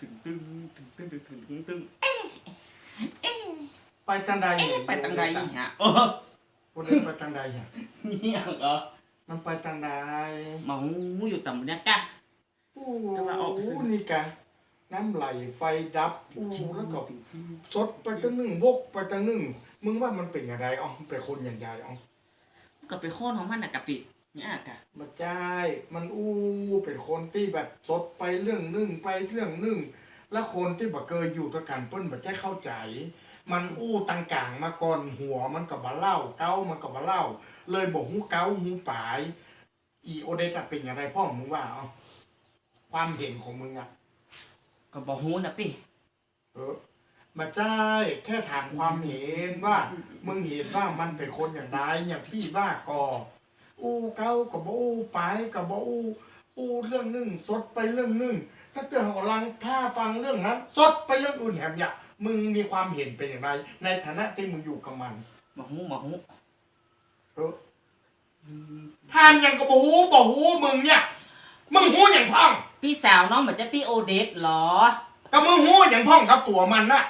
ตึงตึงตึงตึงตึงตึงตึงตึงไปทางใดไปทางใดฮะโอ้คนเดินไปทางใดฮะเนี่ยเหรอมันไปทางใดหมาหูอยู่ต่ำเนี่ยกะโอ้จะมาออกซื้อนี่กะน้ำไหลไฟดับโอ้แล้วก็สดไปตั้งหนึ่งวกไปตั้งหนึ่งมึงว่ามันเป็นอย่างไรอ๋อเป็นคนอย่างไรอ๋อก็ไปโค่นของมันนะกะปิ เนี่ยกะมาใช่มันอู้เป็นคนที่แบบสดไปเรื่องหนึ่งไปเรื่องหนึ่งแล้วคนที่บ่เคยอยู่ด้วยกันเปิ้นบ่ได้เข้าใจ มันอู้ตังกลางมาก่อนหัวมันกับบ่เล่าเก้ามันกับบ่เล่า เลยบอกหูเก้าหูปลาย อีโอเดตอะเป็นอย่างไรพ่อมึงว่าอ๋อความเห็นของมึงอะก็บอกหูนะปิเออมาใช่แค่ถามความเห็นว่า มึงเห็นว่ามันเป็นคนอย่างไรอย่างพี่ว่าก็อู้ เก้ากับบ่อู้ไปกับบ่อู้อู้เรื่องหนึ่งสดไปเรื่องหนึ่งถ้าเจอของลังถ้าฟังเรื่องนั้น สดไปเรื่องอื่นแถมอย่ามึงมีความเห็นเป็นอย่างไร ในฐานะที่มึงอยู่กับมันบอกหูบอกหูเออห้ามยังกับบ่หูบ่หูมึงเนี่ย มึงหูอย่างพ่อง พี่สาวน้องเหมือนจะพี่โอเดสเหรอกับมึงหูอย่างพ่องกับตัวมันน่ะ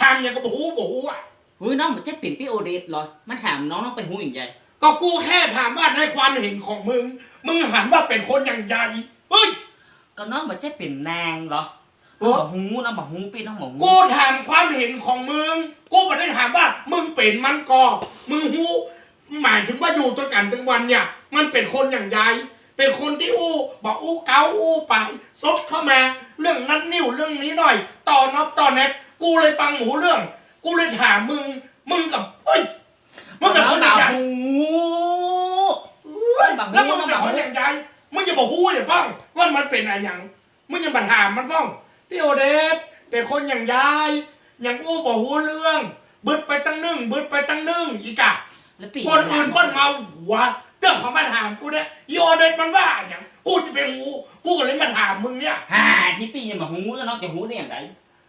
ห้ามยังกับบ่หูบ่หูอะเฮ้ยน้องเหมือนจะเปลี่ยนพี่โอเดสเหรอมาถามน้องน้องไปหูอย่างใหญ่ ก็กูแค่ถามว่าในความเห็นของมึง มึงหันว่าเป็นคนอย่างใหญ่เฮ้ย ก็น้องเหมือนจะเปลี่ยนนางเหรอเออบอกหูน้องบอกหูพี่น้องบอกหูกูถามความเห็นของมึง กูไม่ได้ถามว่า มึงเป็นมันกอมึงหูหมายถึงว่าอยู่ตัวกันทั้งวันเนี่ย มันเป็นคนอย่างใหญ่เป็นคนที่อู้บอกอู้เกาอู้ไปซดเข้ามา เรื่องนั้นนิ้วเรื่องนี้หน่อย ต่อนอบต่อเน็ตกูเลยฟังหูเรื่อง กูเลยถามมึง มึงกับเฮ้ยมันเป็นคนอย่างใหญ่ หู บักหู แล้วมึงเป็น บักหู คนอย่างไรมึงจะบอกหูอย่าป้อง ว่ามันเป็นอะไรอย่างมึงจะมาถามมันป้องพี่โอเดสเป็นคนอย่างยาย อย่างอู้บอกหูเรื่องบึดไปตั้งนึ่งบึดไปตั้งนึ่งอีกอะแล้วปีคนอื่นเปิ้นเมาหัวเรื่องของมาถามกูเนี่ยอีโอเดสมันว่าอย่างกูจะเป็นหูกูก็เลยมาถามมึงเนี่ยฮ่าที่ปียังบอกหูแล้วน้องจะหูได้อย่างไร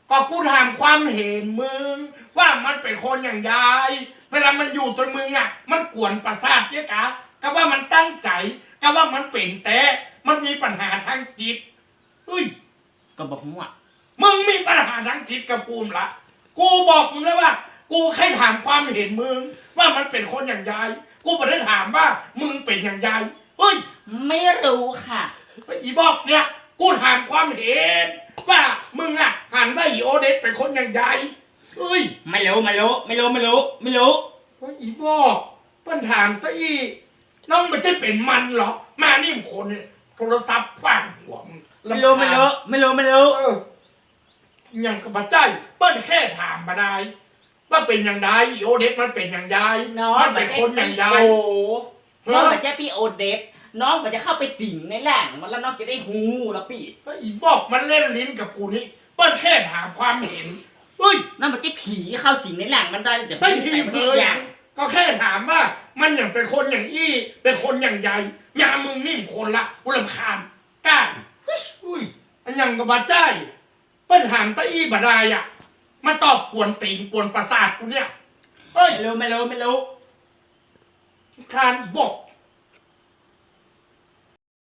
ก็กูถามความเห็นมึง ว่ามันเป็นคนอย่างยาย เวลามันอยู่ตัวมึงอะ มันกวนประสาทเยอะกะก็ว่ามันตั้งใจก็ว่ามันเป็นแต่ มันมีปัญหาทางจิตเฮ้ยก็บอกหูอะมึงมีปัญหาทางจิตกับกูมละ กูบอกมึงแล้วว่า กูแค่ถามความเห็นมึง ว่ามันเป็นคนอย่างยาย กูไม่ได้ถามว่า มึงเป็นอย่างยายเฮ้ยไม่รู้ค่ะอีบอกเนี่ย กูถามความเห็น ว่ามึงอะหันว่าอีโอเดสเป็นคนอย่างยายเฮ้ยไม่รู้ไม่รู้ไม่รู้ไม่รู้ไม่รู้ว่าอีบอกเปิ้นถามตะอีน้องมันจะเป็นมันเหรอมานี่มคนเนี่ย โทรศัพท์ขว้างหัวมึงไม่รู้ไม่รู้ไม่รู้ไม่รู้เออยังกับบัใจเปิ้นแค่ถามมาได้ว่าเป็นอย่างไรอีโอเดสมันเป็นอย่างไรน้องมันเป็นคนอย่างไรโอ้เอน้องอมันจะพี่โอเดสน้องมันจะเข้าไปสิงในแหล่งมันแล้วน้องจะได้หูแล้วปีว่าอีบอกมันเล่นลิ้นกับกูนี่เปิ้นแค่ถามความเห็นเฮ้ยน้องมันจะผีเข้าสิงในแหล่งมันได้แล้วจะไม่ไม่ทีใส่เพมันยอย่างก็แค่ถามว่า มันอย่างเป็นคนอย่างอี้ เป็นคนอย่างใหญ่ยามึงนิ่มคนละกูรำคาญกล้าเฮ้ยอุ้ยอันยังกับบัใจเปิ้นถามตะอี้บาดายอะมาตอบกวนตีนกวนประสาทกูเนี่ยเฮ้ยไม่รู้ไม่รู้ไม่รู้คานบอก